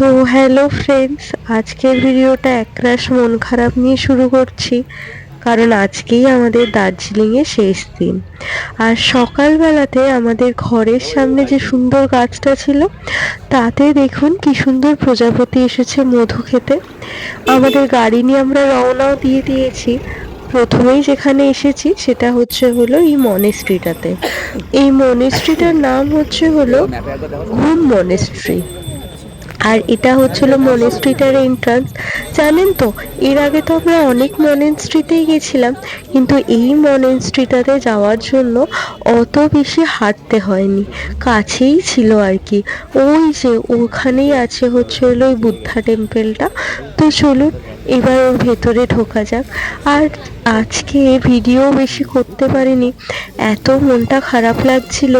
তো hello friends, আজকের ভিডিওটা একরাশ মন খারাপ নিয়ে শুরু করছি, কারণ আজকেই আমাদের দার্জিলিংয়ে শেষ দিন। আর সকালবেলাতে আমাদের ঘরের সামনে যে সুন্দর গাছটা ছিল, তাতে দেখুন কি সুন্দর প্রজাপতি এসেছে মধু খেতে। আমাদের গাড়ি নিয়ে আমরা রওনাও দিয়ে দিয়েছি। প্রথমেই যেখানে এসেছি সেটা হচ্ছে হলো এই মনেস্ট্রিটাতে এই মনেস্ট্রিটার নাম হচ্ছে হলো ঘুম মনেস্ট্রি আর এটা হচ্ছিল মনেস্ট্রিটার এন্ট্রান্স জানেন তো, এর আগে তো আমরা অনেক মনেস্ট্রিতেই গেছিলাম, কিন্তু এই মনেস্ট্রিটাতে যাওয়ার জন্য অত বেশি হাঁটতে হয়নি, কাছেই ছিল আর কি। ওই যে ওখানেই আছে হচ্ছে হলো ওই বুদ্ধা টেম্পেলটা তো চলুন এবার ওর ভেতরে ঢোকা যাক। আর আজকে ভিডিও বেশি করতে পারিনি। এত মনটা খারাপ লাগছিল।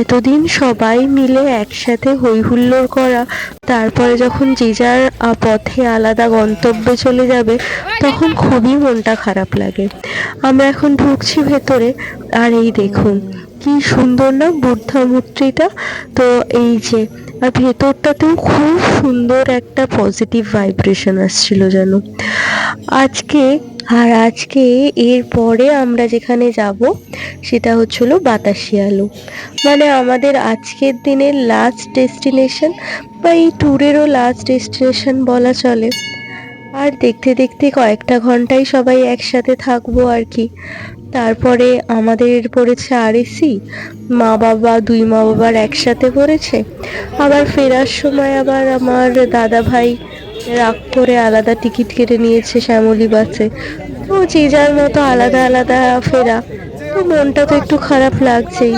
এতদিন সবাই মিলে একসাথে হই হুল্লোড় করা, তারপরে যখন যে যার পথে আলাদা গন্তব্যে চলে যাবে, তখন খুবই মনটা খারাপ লাগে। আমরা এখন ঢুকছি ভেতরে, আর এই দেখুন কি সুন্দর না বুদ্ধা মূর্তিটা তো এই যে, আর ভেতরটাতেও খুব সুন্দর একটা পজিটিভ ভাইব্রেশন আসছিল যেন। আজকে, আর আজকে এর পরে আমরা যেখানে যাব, সেটা হচ্ছিল বাতাসি আলু। মানে আমাদের আজকের দিনের লাস্ট ডেস্টিনেশন বা এই ট্যুরেরও লাস্ট ডেস্টিনেশন বলা চলে। আর দেখতে দেখতে কয়েকটা ঘন্টাই সবাই একসাথে থাকব আর কি। তারপরে আমাদের পড়েছে আরএসি মা বাবা, দুই মা বাবার একসাথে পড়েছে। আবার ফেরার সময় আবার আমার দাদা ভাই রাগ করে আলাদা টিকিট কেটে নিয়েছে শ্যামলী বাসে। তো যে যার মতো আলাদা আলাদা ফেরা। তো মনটা তো একটু খারাপ লাগছেই।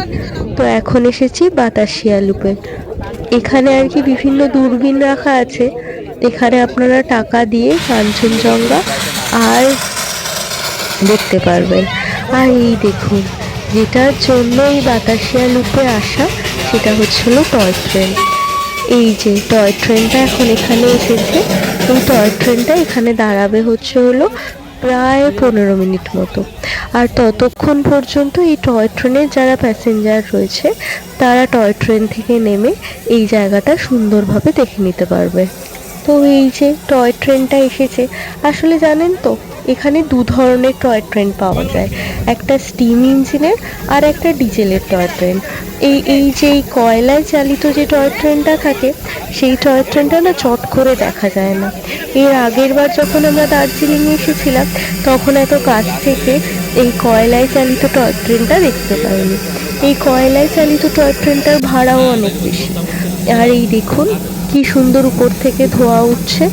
তো এখন এসেছি বাতাসিয়া লুপে। এখানে আর কি বিভিন্ন দূরবীন রাখা আছে। এখানে আপনারা টাকা দিয়ে কাঞ্চনজঙ্ঘা আর দেখতে পারবেন। আর এই দেখুন, যেটার জন্য এই বাতাসিয়া লুপে আসা, সেটা হচ্ছিল টয় ট্রেন এই যে টয় ট্রেনটা এখন এখানে এসেছে, এই টয় ট্রেনটা এখানে দাঁড়াবে হচ্ছে হলো প্রায় পনেরো মিনিট মতো। আর ততক্ষণ পর্যন্ত এই টয় ট্রেনের যারা প্যাসেঞ্জার রয়েছে, তারা টয় ট্রেন থেকে নেমে এই জায়গাটা সুন্দরভাবে দেখে নিতে পারবে। তো এই যে টয় ট্রেনটা এসেছে। আসলে জানেন তো, এখানে দু ধরনের টয় ট্রেন পাওয়া যায়। একটা স্টিম ইঞ্জিনের আর একটা ডিজেলের টয় ট্রেন এই এই যে এই কয়লায় চালিত যে টয় ট্রেনটা থাকে, সেই টয় ট্রেনটা না চট করে দেখা যায় না। এর আগের বার যখন আমরা দার্জিলিংয়ে এসেছিলাম, তখন এত কাছ থেকে এই কয়লায় চালিত টয় ট্রেনটা দেখতে পাইনি। এই কয়লায় চালিত টয় ট্রেনটার ভাড়াও অনেক বেশি। আর এই দেখুন, কি সুন্দর উপর থেকে ধোয়া উঠছে।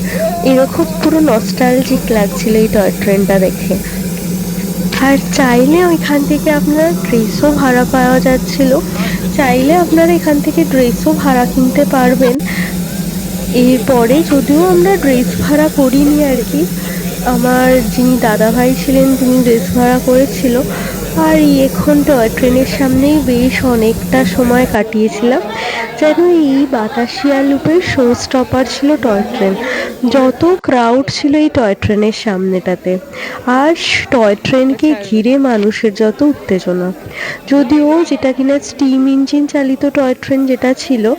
এরকম পুরো নস্টালজিক লাগছিল এই টয় ট্রেনটা দেখে। আর চাইলে ওইখান থেকে আপনার ড্রেসও ভাড়া পাওয়া যাচ্ছিল। চাইলে আপনারা এখান থেকে ড্রেসও ভাড়া কিনতে পারবেন। এরপরে যদিও আমরা ড্রেস ভাড়া করিনি আর কি, আমার যিনি দাদাভাই ছিলেন, তিনি ড্রেস ভাড়া করেছিল। আর এখন টয় ট্রেনের সামনেই বেশ অনেকটা সময় কাটিয়েছিলাম। যেন এই বাতাসিয়া লুপের শো স্টপার ছিল টয় ট্রেন। যত ক্রাউড ছিল এই টয় ট্রেনের সামনেটাতে। আর টয় ট্রেনকে ঘিরে মানুষের যত উত্তেজনা। যদিও যেটা কিনা স্টিম ইঞ্জিন চালিত টয় ট্রেন যেটা ছিল,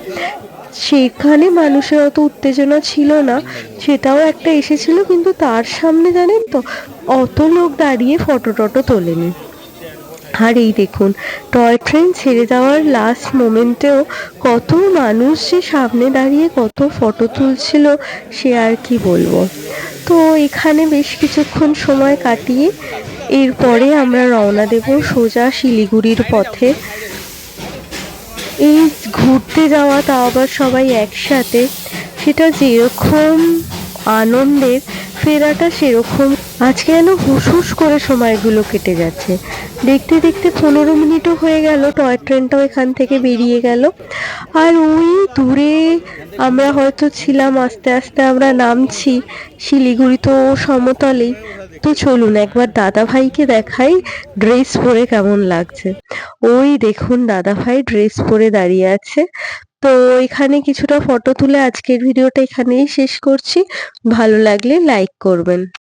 সেখানে মানুষের অত উত্তেজনা ছিল না। সেটাও একটা এসেছিল, কিন্তু তার সামনে জানেন তো, অত লোক দাঁড়িয়ে ফটো টটো তোলেনি। আর এই দেখুন। টয় ট্রেন ছেড়ে যাওয়ার লাস্ট মোমেন্টেও কত মানুষ যে সামনে দাঁড়িয়ে কত ফটো তুলছিল, সে আর কি বলব। তো এখানে বেশ কিছুক্ষণ সময় কাটিয়ে এরপরে আমরা রওনা দেব সোজা শিলিগুড়ির পথে। এই ঘুরতে যাওয়া, তা আবার সবাই একসাথে। সেটা যেরকম আনন্দের ফেরাটা সেরকম। আজকে যেন হুস হুস করে সময়গুলো কেটে যাচ্ছে? দেখতে দেখতে পনেরো মিনিটও হয়ে গেল, টয় ট্রেনটাও এখান থেকে বেরিয়ে গেল। আর ওই দূরে আমরা হয়তো ছিলাম, আস্তে আস্তে আমরা নামছি শিলিগুড়ি তো সমতলেই। তো চলুন একবার দাদা ভাইকে দেখাই ড্রেস পরে কেমন লাগছে। ওই দেখুন দাদা ভাই ড্রেস পরে দাঁড়িয়ে আছে। তো এখানে কিছুটা ফটো তুলে আজকের ভিডিওটা এখানেই শেষ করছি। ভালো লাগলে লাইক করবেন।